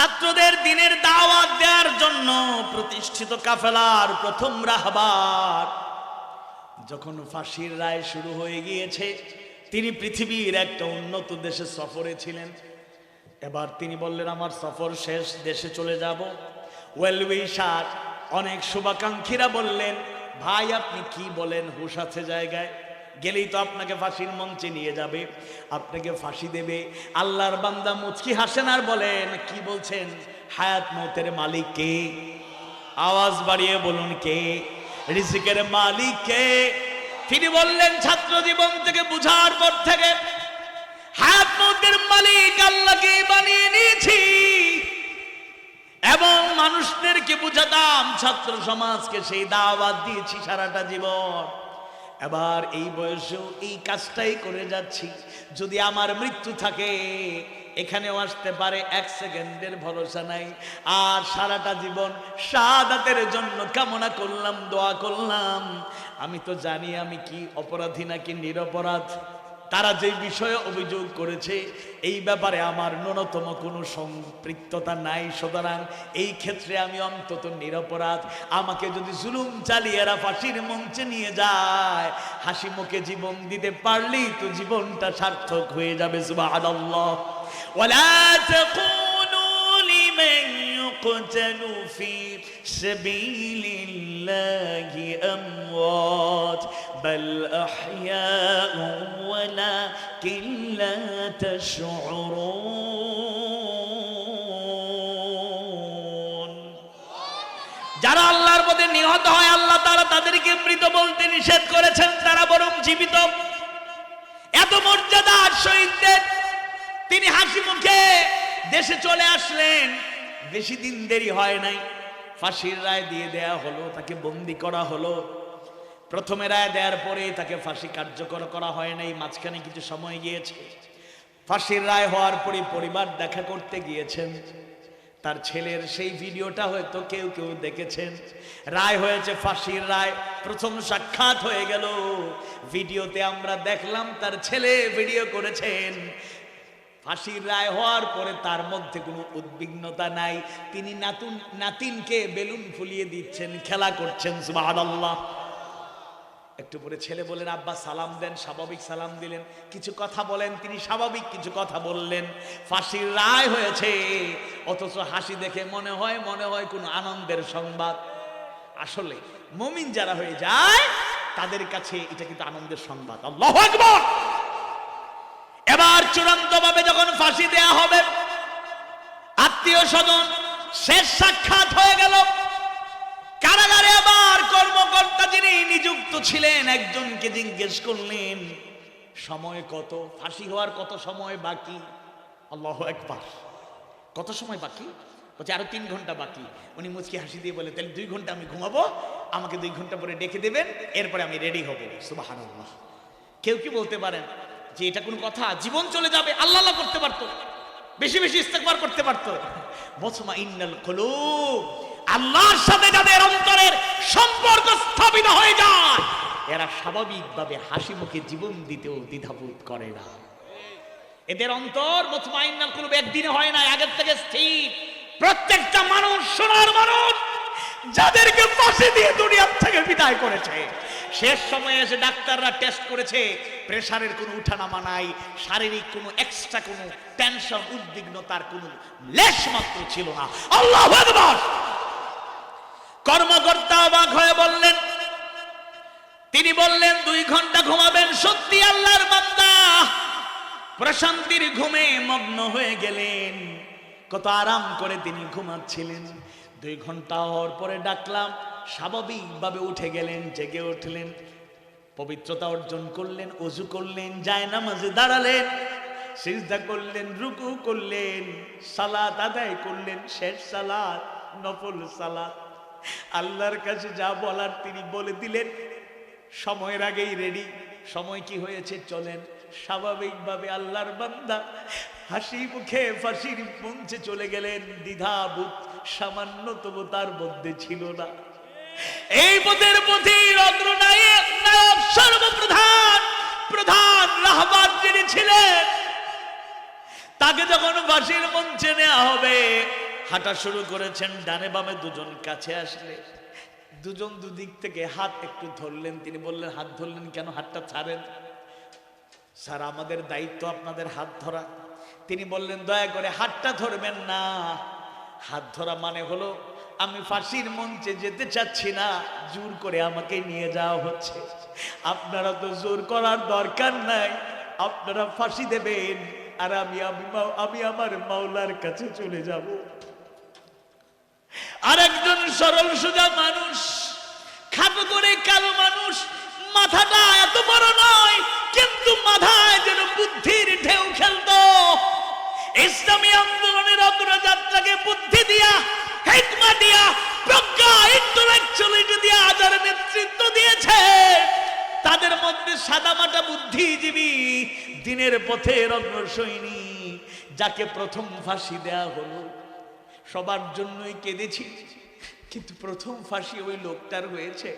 ছাত্রদের দিনের দাওয়াত দেওয়ার জন্য প্রতিষ্ঠিত কাফেলার প্রথম রাহবার। যখন ফাঁসির রায় শুরু হয়ে গিয়েছে, তিনি পৃথিবীর একটা উন্নত দেশে সফরে ছিলেন। এবার তিনি বললেন, আমার সফর শেষ, দেশে চলে যাব। ওয়েল অনেক শুভাকাঙ্ক্ষীরা বললেন, ভাই, আপনি কি বলেন? হুশ আছে জায়গায়। গেলেই তো আপনাকে ফাঁসির মঞ্চে নিয়ে যাবে, আপনাকে ফাঁসি দেবে। আল্লাহর বান্দা মুচকি হাসেন আর বলেন, কি বলছেন? হায়াত মতের মালিক কে? আওয়াজ বাড়িয়ে বলুন কে? রিজিকের মালিক কে? তিনি বললেন, ছাত্র জীবন থেকে বুঝার পর থেকে হায়াত মতের মালিক আল্লাহকে বানিয়ে নিয়েছি। এবং মানুষদেরকে বুঝাতাম, ছাত্র সমাজকে সেই দাওয়াত দিয়েছি সারাটা জীবন। এবার এই বয়সেও এই কাজটাই করে যাচ্ছি। যদি আমার মৃত্যু থাকে, এখানেও আসতে পারে এক সেকেন্ডের ভরসা নাই। আর সারাটা জীবন সাদাতের জন্য কামনা করলাম, দোয়া করলাম। আমি তো জানি আমি কি অপরাধী নাকি নিরপরাধ। তারা যে বিষয়ে অভিযোগ করেছে এই ব্যাপারে আমার ন্যূনতম কোনো সম্পৃক্ততা নাই সুতরাং এই ক্ষেত্রে আমি অন্তত নিরপরাধ আমাকে যদি জুলুম চালিয়ে এরা ফাঁসির মঞ্চে নিয়ে যায় হাসি মুখে জীবন দিতে পারলেই তো জীবনটা সার্থক হয়ে যাবে সুবহানাল্লাহ ওয়ালা তাকুনু লিমান يقتل في سبيل الله أموات بل أحياء ولكن لا تشعرون যারা আল্লাহর পথে নিহত হয় আল্লাহ তারা তাদেরকে মৃত বলতে নিষেধ করেছেন তারা বরং জীবিত এত মর্যাদার শহীদদের তিনি হাসি মুখে দেশে চলে আসলেন বেশি দিন দেরি হয় নাই ফাঁসির রায় দিয়ে দেয়া হলো তাকে বন্দি করা হলো প্রথমে রায় দেওয়ার পরে তাকে ফাঁসি কার্যকর করা হয় নাই, মাঝখানে কিছু সময় গিয়েছে। ফাঁসির রায় হওয়ার পরে পরিবার দেখা করতে গিয়েছেন। তার ছেলের সেই ভিডিওটা হয়তো কেউ কেউ দেখেছেন। রায় হয়েছে ফাঁসির রায়, প্রথম সাক্ষাৎ হয়ে গেল। ভিডিওতে আমরা দেখলাম তার ছেলে ভিডিও করেছেন। ফাঁসির রায় হওয়ার পরে তার মধ্যে কোনো উদ্বিগ্নতা নাই। তিনি নাতুন নাতিনকে বেলুন ফুলিয়ে দিচ্ছেন, খেলা করছেন, সুবহানাল্লাহ। একটু পরে ছেলে বলেন আব্বা, সালাম দেন, স্বাভাবিক সালাম দিলেন। কিছু কথা বলেন, তিনি স্বাভাবিক কিছু কথা বললেন। ফাঁসির রায় হয়েছে, অথচ হাসি দেখে মনে হয় মনে হয় কোনো আনন্দের সংবাদ। আসলে মমিন যারা হয়ে যায়, তাদের কাছে এটা কিন্তু আনন্দের সংবাদ। এবার চূড়ান্ত ভাবে যখন ফাঁসি দেয়া হবে, আত্মীয় স্বজন শেষ সাক্ষাৎ হয়ে গেল। কর্মকর্তা যিনি নিযুক্ত ছিলেন, একজনকে জিজ্ঞেস করলেন, সময় কত? ফাঁসি হওয়ার কত সময় বাকি? আল্লাহ একবার কত সময় বাকি? বলছে, আরও তিন ঘণ্টা বাকি। উনি মুচকি হাসি দিয়ে বলে, তাহলে দুই ঘণ্টা আমি ঘুমাবো, আমাকে দুই ঘণ্টা পরে ডেকে দেবেন, এরপরে আমি রেডি হব। সুবাহান্লাহ কেউ কি বলতে পারেন যে, এটা কোনো কথা? জীবন চলে যাবে আল্লাহ করতে পারতো। বেশি বেশি ইস্তেকবার করতে পারতো। মসমা ইন্নাল কুলুব, আল্লাহর সাথে যাদের অন্তরের সম্পর্ক স্থাপিত হয়ে যায়, এরা স্বাভাবিকভাবে হাসি মুখে জীবন দিতেও দ্বিধাবোধ করে না। এদের অন্তর মুতমাইন্নাল কুলুব, একদিনে হয় না, আগের থেকে স্থির। প্রত্যেকটা মানুষ, সোনার মানুষ, যাদেরকে ফাঁসি দিয়ে দুনিয়ার থেকে বিদায় করেছে শেষ সময়ে এসে ডাক্তাররা টেস্ট করেছে প্রেশারের কোনো উঠানামা নাই, শারীরিক কোনো এক্সট্রা কোনো টেনশন উদ্বিগ্নতার কোনো লেশ মাত্র ছিল না। আল্লাহ কর্মকর্তা অবাক হয়ে বললেন, তিনি বললেন, দুই ঘণ্টা ঘুমাবেন, সত্যি আল্লাহর বান্দা। প্রশান্তির ঘুমে মগ্ন হয়ে গেলেন। কত আরাম করে তিনি ঘুমাচ্ছিলেন। দুই ঘণ্টা হওয়ার পরে ডাকলাম, স্বাভাবিকভাবে উঠে গেলেন, জেগে উঠলেন, পবিত্রতা অর্জন করলেন, অজু করলেন, যায় নামাজে দাঁড়ালেন, সিজদা করলেন, রুকু করলেন, সালাত আদায় করলেন, শেষ সালাত, নফল সালাত। আল্লাহর কাছে যা বলার তিনি বলে দিলেন, সময়ের আগেই রেডি সময় কি হয়েছে চলেন। স্বাভাবিকভাবে আল্লাহর বান্দা হাসি মুখে ফাঁসির মঞ্চে চলে গেলেন দ্বিধাবোধ সামান্যতম তার মধ্যে ছিল না। এই পথের পথির অগ্রনায়ক নায়ক সর্বপ্রধান, প্রধান রাহবার যিনি ছিলেন, তাকে যখন ফাঁসির মঞ্চে নেওয়া হবে, হাঁটা শুরু করেছেন, ডানে বামে দুজন কাছে আসলে। দুজন দুদিক থেকে হাত একটু ধরলেন, তিনি বললেন, হাত ধরলেন কেন? হাতটা ছাড়েন। স্যার, আমাদের দায়িত্ব আপনাদের হাত ধরা। তিনি বললেন, দয়া করে হাতটা ধরবেন না। হাত ধরা মানে হলো, আমি ফাঁসির মঞ্চে যেতে চাচ্ছি না, জোর করে আমাকে নিয়ে যাওয়া হচ্ছে। আপনারা তো জোর করার দরকার নাই, আপনারা ফাঁসি দেবেন, আর আমি আমি আমি আমার মাওলার কাছে চলে যাব। আরেকজন সরল সোজা মানুষ, খাটো করে কালো মানুষ, মাথাটা এত বড় নয়, কিন্তু মাথায় যেন বুদ্ধির ঢেউ খেলতো। ইসলামী আন্দোলনের অগ্রযাত্রাকে বুদ্ধি দিয়া, হেকমা দিয়া, প্রজ্ঞা ইন্টেলেকচুয়ালিটি দিয়া আজার নেতৃত্ব দিয়েছে। তাদের মধ্যে সাদামাটা বুদ্ধিজীবী, দিনের পথের অগ্রসৈনী যাকে প্রথম ফাঁসি দেয়া হলো। সবার জন্যই কেঁদেছি, কিন্তু প্রথম ফাঁসি ওই লোকটার হয়েছে,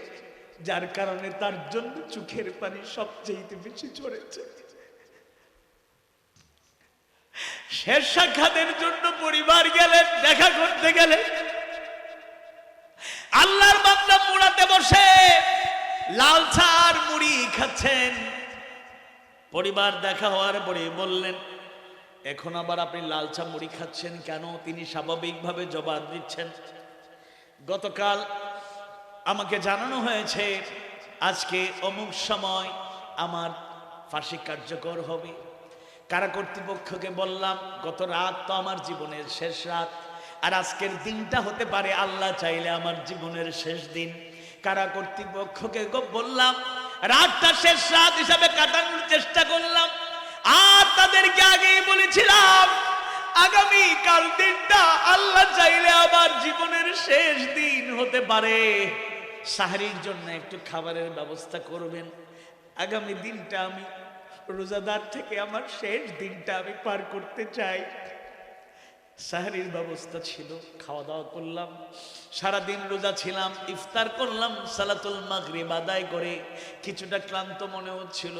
যার কারণে তার জন্য চোখের পানি সবচেয়ে বেশি ঝরেছে। শেষ সাক্ষাতের জন্য পরিবার গেলেন, দেখা করতে গেলে আল্লাহর বান্দা মুড়াতে বসে, লাল চার মুড়ি খাচ্ছেন। পরিবার দেখা হওয়ার পরে বললেন, এখন আবার আপনি লালচা মুড়ি খাচ্ছেন কেন? তিনি স্বাভাবিকভাবে জবাব দিচ্ছেন, গতকাল আমাকে জানানো হয়েছে, আজকে অমুক সময় আমার ফাঁসি কার্যকর হবে। কারা কর্তৃপক্ষকে বললাম, গত রাত তো আমার জীবনের শেষ রাত, আর আজকের দিনটা হতে পারে আল্লাহ চাইলে আমার জীবনের শেষ দিন। কারা কর্তৃপক্ষকে বললাম, রাতটা শেষ রাত হিসাবে কাটানোর চেষ্টা করলাম, আর তাদেরকে আগেই বলেছিলাম, আগামী কাল দিনটা আল্লাহ চাইলে আমার জীবনের শেষ দিন হতে পারে। সাহারির জন্য একটু খাবারের ব্যবস্থা করবেন। আগামী দিনটা আমি রোজাদার থেকে আমার শেষ দিনটা আমি পার করতে চাই। সাহারির ব্যবস্থা ছিল খাওয়া দাওয়া করলাম, সারাদিন রোজা ছিলাম, ইফতার করলাম, সালাতুল মাগরিব আদায় করে কিছুটা ক্লান্ত মনে হচ্ছিল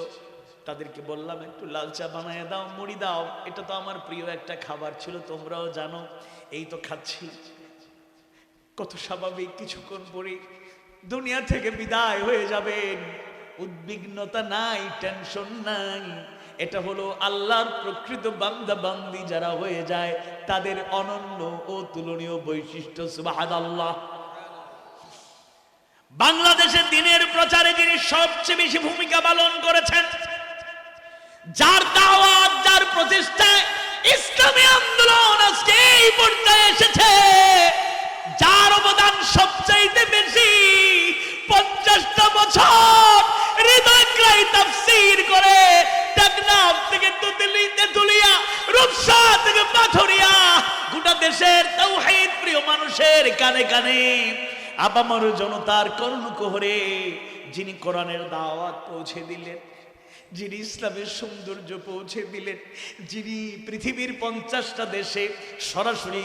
তাদেরকে বললাম, একটু লাল চা বানায় দাও, মুড়ি দাও, এটা তো আমার প্রিয় একটা খাবার ছিল, তোমরাও জানো, এই তো খাচ্ছি। কত স্বাভাবিক, কিছুক্ষণ পরে দুনিয়া থেকে বিদায় হয়ে যাবেন। উদ্বিগ্নতা নাই টেনশন নাই। এটা হলো আল্লাহর প্রকৃত বান্দা বান্দি যারা হয়ে যায়, তাদের অনন্য ও তুলনীয় বৈশিষ্ট্য, সুবহানাল্লাহ। বাংলাদেশের দিনের প্রচারে যিনি সবচেয়ে বেশি ভূমিকা পালন করেছেন, যার দাওয়াত, যার প্রচেষ্টায় ইসলামী আন্দোলন আজকে এই পর্যায়ে এসেছে, যার অবদান সবচাইতে বেশি পঞ্চাশটা বছর হৃদয়গ্রাহী কানে কানে আপামর জনতার করুণ কোহরে যিনি কোরআনের দাওয়াত পৌঁছে দিলেন, যিনি ইসলামের সৌন্দর্য পৌঁছে দিলেন, যিনি পৃথিবীর পঞ্চাশটা দেশে সরাসরি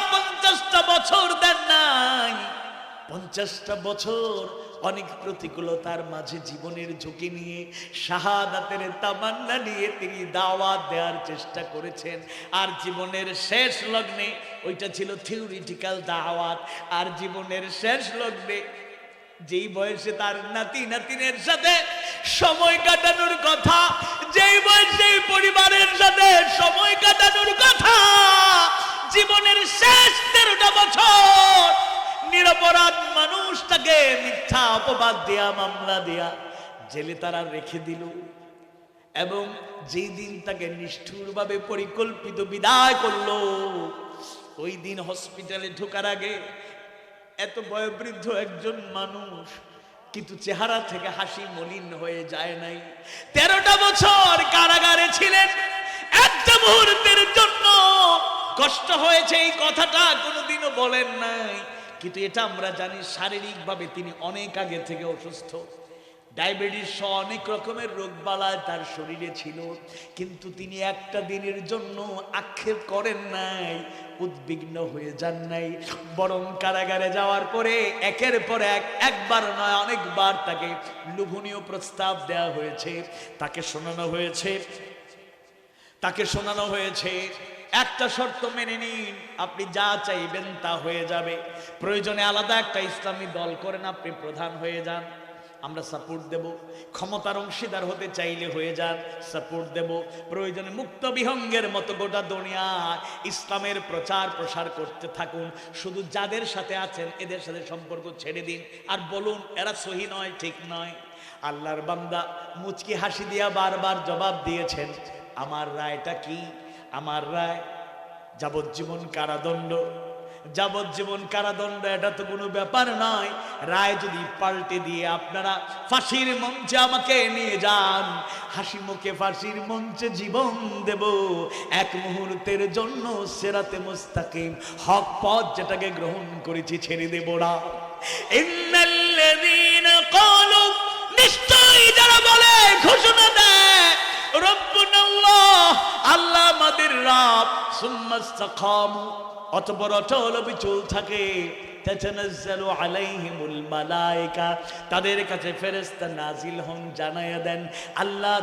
পঞ্চাশটা বছর অনেক প্রতিকূলতার মাঝে জীবনের ঝুঁকি নিয়ে শাহাদাতের তামান্না নিয়ে তিনি দাওয়াত দেওয়ার চেষ্টা করেছেন। আর জীবনের শেষ লগ্নে, ওইটা ছিল থিওরিটিক্যাল দাওয়াত, আর জীবনের শেষ লগ্নে যেই বয়সে তার নাতি নাতিনের সাথে সময় কাটানোর কথা নিরপরাধ মানুষটাকে মিথ্যা অপবাদ দেয়া, মামলা দেয়া, জেলে তারা রেখে দিল। এবং যেই দিন তাকে নিষ্ঠুরভাবে পরিকল্পিত বিদায় করল, ওই দিন হসপিটালে ঢোকার আগে এত বয়োবৃদ্ধ একজন মানুষ কিন্তু চেহারা থেকে হাসি মলিন হয়ে যায় নাই। তেরোটা বছর কারাগারে ছিলেন, একটা মুহূর্তের জন্য কষ্ট হয়েছে এই কথাটা কোনোদিনও বলেন নাই। কিন্তু এটা আমরা জানি শারীরিকভাবে তিনি অনেক আগে থেকে অসুস্থ। ডায়াবেটিস সহ অনেক রকমের রোগ বালায় তার শরীরে ছিল। কিন্তু তিনি একটা দিনের জন্য আক্ষেপ করেন নাই, উদ্বিগ্ন হয়ে যান নাই। বরং কারাগারে যাওয়ার পরে একের পর এক, একবার নয়, অনেকবার তাকে লোভনীয় প্রস্তাব দেওয়া হয়েছে। তাকে শোনানো হয়েছে। তাকে শোনানো হয়েছে। একটা শর্ত মেনে নিন, আপনি যা চাইবেন তা হয়ে যাবে। প্রয়োজনে আলাদা একটা ইসলামী দল করেন, আপনি প্রধান হয়ে যান। আমরা সাপোর্ট দেব। ক্ষমতার অংশীদার হতে চাইলে হয়ে যান, সাপোর্ট দেব। প্রয়োজনে মুক্ত বিহঙ্গের মতো গোটা দুনিয়া ইসলামের প্রচার প্রসার করতে থাকুন। শুধু যাদের সাথে আছেন, এদের সাথে সম্পর্ক ছেড়ে দিন। আর বলুন, এরা সহি নয়, ঠিক নয়। আল্লাহর বান্দা মুচকি হাসি দিয়া বারবার জবাব দিয়েছেন, আমার রায়টা কি? আমার রায়, যাবজ্জীবন কারাদণ্ড। যাবজ্জীবন কারাদণ্ড, এটা তো কোনো ব্যাপার নয়। রায় যদি পাল্টে দিয়ে আপনারা ফাঁসির মঞ্চে আমাকে নিয়ে যান, হাসি মুখে ফাঁসির মঞ্চে জীবন দেব। এক মুহূর্তের জন্য সেরাতে মুস্তাকিম, হক পথ যেটাকে গ্রহণ করেছি ছেড়ে দেব না। অতপর অটল থাকে। তাদের কাছে ফেরেশতা নাজিল হন, জানায়া দেন আল্লাহ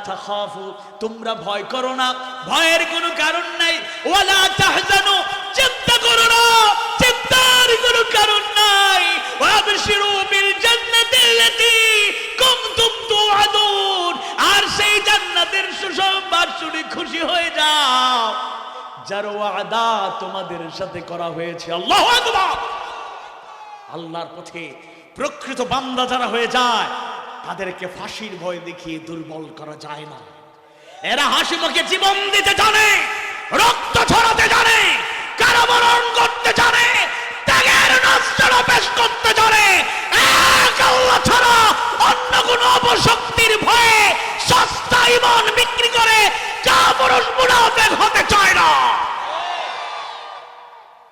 তোমরা ভয় করো না, ভয়ের কোনো কারণ নাই, ওয়ালা ওয়াদা তোমাদের সাথে করা হয়েছে। আল্লাহু আল্লাহর পথে প্রকৃত বান্দা যারা হয়ে যায়, তাদেরকে ফাঁসির ভয় দেখিয়ে দুর্বল করা যায় না। এরা হাসি মুখে জীবন দিতে জানে, রক্ত ছড়াতে জানে, কারাবরণ করতে জানে, ত্যাগের নষ্টর পেশ করতে জানে। এক আল্লাহ ছাড়া অন্য কোন অপশক্তির ভয়ে সস্তা ইমান বিক্রি করে যা পুরুষ মুনাফেক